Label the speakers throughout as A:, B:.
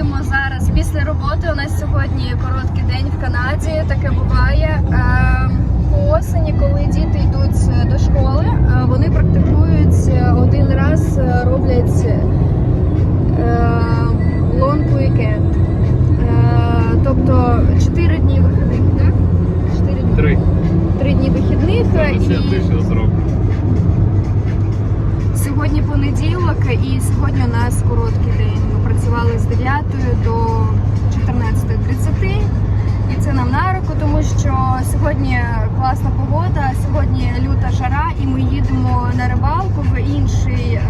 A: їдемо зараз після роботи. У нас сьогодні короткий день в Канаді. Таке буває. Ем, по осені, коли діти йдуть е, до школи, е, вони практикують е, один раз, роблять long weekend. Тобто чотири дні вихідних, так? 4 дні.
B: 3.
A: 3 дні вихідних.
B: Я тиждень.
A: Сьогодні понеділок і сьогодні у нас короткий день. Ми працювали до 14.30. І це нам на руку, тому що сьогодні класна погода, сьогодні люта жара, і ми їдемо на рибалку в інший е,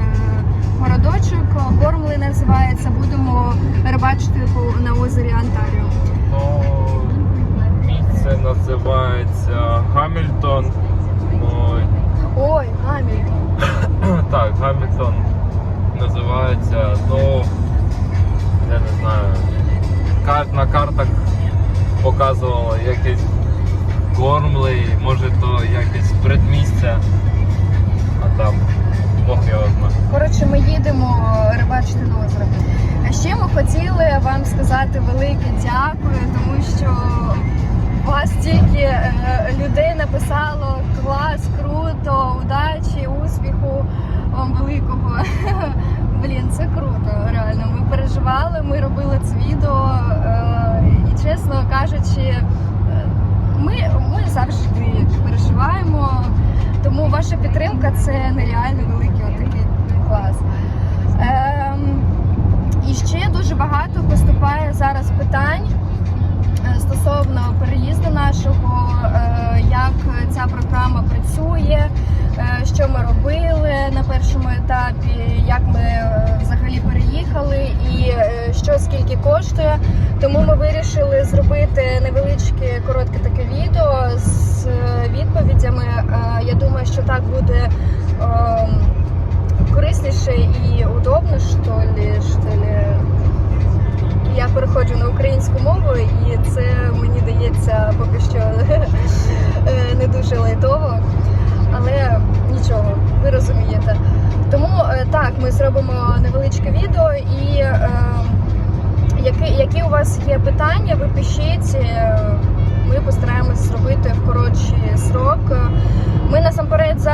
A: городочок. Гормли називається. Будемо рибачити на озері Антаріо.
B: Ну, місце називається Гамільтон. Ой,
A: Ой, гаміль.
B: так, Гамільтон називається, ну. На картах показувало якесь Гормли, може то якесь предмістя, а там Бог його знає.
A: Коротше, ми їдемо рибачити на озеро. А ще ми хотіли вам сказати велике дякую, тому що вас тільки е, людей написало клас, круто, удачі, успіху вам великого. Блін, це круто, реально. Ми переживали, ми робили це відео. е, І чесно кажучи, е, ми, ми завжди переживаємо. Тому ваша підтримка це нереально великий отакий клас. Ем, і ще дуже багато поступає зараз питань е, стосовно переїзду нашого, е, як ця програма працює, е, що ми робили на першому етапі, як ми е, взагалі переїхали і е, що скільки коштує. Тому ми вирішили зробити невеличке коротке таке відео з відповідями. Думаю, що так буде ем, корисніше і удобно, що ли, що ли. Я переходжу на українську мову, і це мені дається поки що е, не дуже лайтово. Але нічого, ви розумієте. Тому е, так, ми зробимо невеличке відео і. е, які, які у вас є питання, ви пишіть. е, Ми постараємось зробити в коротший срок.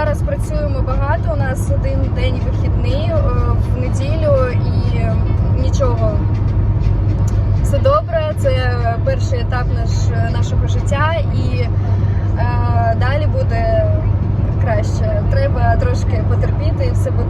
A: Зараз працюємо багато. У нас один день вихідний е, в неділю і нічого. Все добре, це перший етап наш, нашого життя, і е, далі буде краще. Треба трошки потерпіти, і все буде